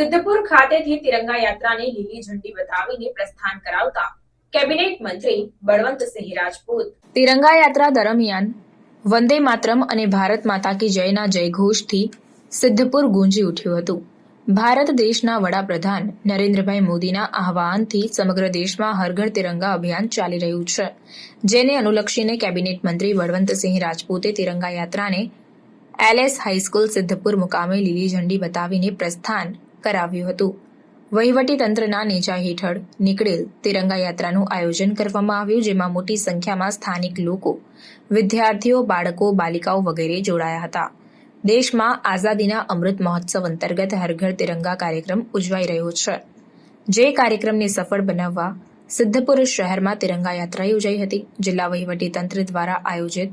સિદ્ધપુર ખાતેથી તિરંગા યાત્રાને લીલી ઝંડી બતાવીને પ્રસ્થાન કરાવતા કેબિનેટ મંત્રી બળવંતસિંહ રાજપૂત. તિરંગા યાત્રા દરમિયાન વંદે માતરમ અને ભારત માતા કી જયના જયઘોષથી સિદ્ધપુર ગુંજી ઉઠ્યું હતું. ભારત દેશના વડાપ્રધાન નરેન્દ્રભાઈ મોદીના આહવાનથી સમગ્ર દેશમાં હરઘર તિરંગા અભિયાન ચાલી રહ્યું છે, જેને અનુલક્ષીને કેબિનેટ મંત્રી બળવંતસિંહ રાજપૂતે તિરંગા યાત્રાને એલએસ હાઈસ્કૂલ સિદ્ધપુર મુકામે લીલી ઝંડી બતાવીને પ્રસ્થાન કરાવ્યું હતું. વહીવટી તંત્રના નેજા હેઠળ નીકળેલ તિરંગા યાત્રાનું આયોજન કરવામાં આવ્યું, જેમાં મોટી સંખ્યામાં સ્થાનિક લોકો, વિદ્યાર્થીઓ, બાળકો, બાલિકાઓ વગેરે જોડાયા હતા. દેશમાં આઝાદીના અમૃત મહોત્સવ અંતર્ગત હર ઘર તિરંગા કાર્યક્રમ ઉજવાઈ રહ્યો છે. જે કાર્યક્રમને સફળ બનાવવા સિદ્ધપુર શહેરમાં તિરંગા યાત્રા યોજાઈ હતી. જિલ્લા વહીવટી તંત્ર દ્વારા આયોજિત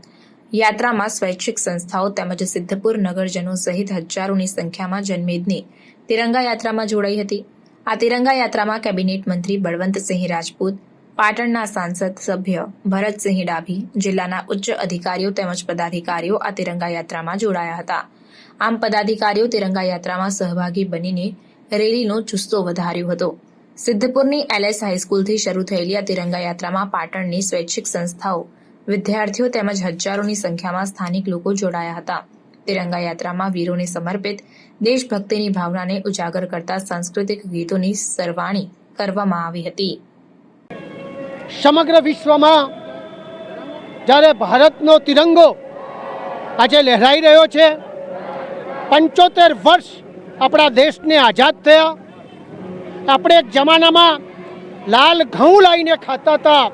યાત્રામાં સ્વૈચ્છિક સંસ્થાઓ તેમજ સિદ્ધપુર નગરજનો સહિત હજારોની સંખ્યામાં જનમેદની તિરંગા યાત્રામાં જોડાઈ હતી. આ તિરંગા યાત્રામાં કેબિનેટ મંત્રી બળવંતસિંહ રાજપૂત, પાટણના સાંસદ સભ્ય ભરતસિંહ ડાભી, જિલ્લાના ઉચ્ચ અધિકારીઓ તેમજ પદાધિકારીઓ આ તિરંગા યાત્રામાં જોડાયા હતા. આમ પદાધિકારીઓ તિરંગા યાત્રામાં સહભાગી બનીને રેલીનો જુસ્સો વધાર્યો હતો. સિદ્ધપુરની એલએસ હાઈસ્કૂલથી શરૂ થયેલી આ તિરંગા યાત્રામાં પાટણની સ્વૈચ્છિક સંસ્થાઓ વિદ્યાર્થીઓ તેમજ હજારોની સંખ્યામાં સ્થાનિક લોકો જોડાયા હતા. તિરંગા યાત્રામાં વીરોને સમર્પિત, દેશભક્તિની ભાવનાને ઉજાગર કરતા સાંસ્કૃતિક ગીતોની સરવાણી કરવામાં આવી હતી. સમગ્ર વિશ્વમાં જ્યારે ભારતનો તિરંગો આજે લહેરાઈ રહ્યો છે, પંચોતેર વર્ષ આપણા દેશને આઝાદ થયા. આપણે એક જમાનામાં લાલ ઘઉં લાવીને ખાતા હતા.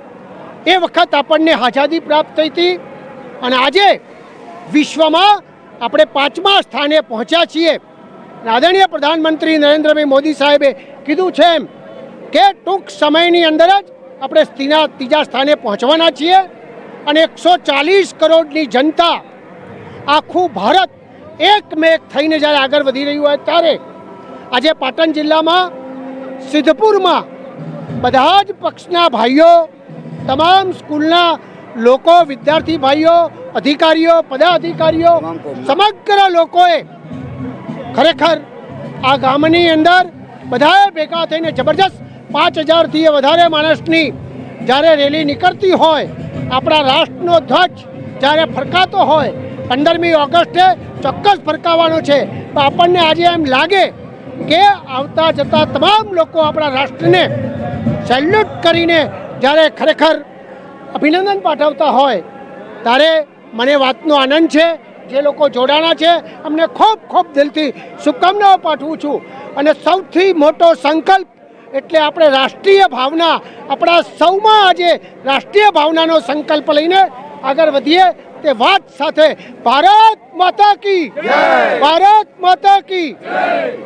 એ વખત આપણને આઝાદી પ્રાપ્ત થઈ હતી અને આજે વિશ્વમાં આપણે પાંચમા સ્થાને પહોંચ્યા છીએ. આદરણીય પ્રધાનમંત્રી નરેન્દ્રભાઈ મોદી સાહેબે કીધું છે એમ કે ટૂંક સમયની અંદર જ આપણે ત્રીજા ત્રીજા સ્થાને પહોંચવાના છીએ અને એકસો ચાલીસ કરોડની જનતા આખું ભારત એકમેક થઈને જ્યારે આગળ વધી રહ્યું હોય ત્યારે આજે પાટણ જિલ્લામાં સિદ્ધપુરમાં બધા જ પક્ષના ભાઈઓ તમામ સ્કૂલના લોકો વિદ્યાર્થી ભાઈઓ અધિકારીઓ પદાધિકારીઓ સમગ્ર લોકોએ ખરેખર આ ગામની અંદર બધાએ ભેગા થઈને જબરજસ્ત પાંચ હજારથી વધારે માણસની જ્યારે રેલી નીકળતી હોય આપણા રાષ્ટ્રનો ધ્વજ જ્યારે ફરકાતો હોય પંદરમી ઓગસ્ટે ચોક્કસ ફરકાવવાનો છે. તો આપણને આજે એમ લાગે કે આવતા જતા તમામ લોકો આપણા રાષ્ટ્રને સેલ્યુટ કરીને જ્યારે ખરેખર અભિનંદન પાઠવતા હોય ત્યારે મને વાતનો આનંદ છે જે લોકો જોડાણા છે અમને ખૂબ ખૂબ દિલથી શુભકામનાઓ પાઠવું છું. અને સૌથી મોટો સંકલ્પ એટલે આપણે રાષ્ટ્રીય ભાવના આપણા સૌમાં આજે રાષ્ટ્રીય ભાવનાનો સંકલ્પ લઈને આગળ વધીએ તે વાત સાથે ભારત માતા કી. ભારત માતા કી.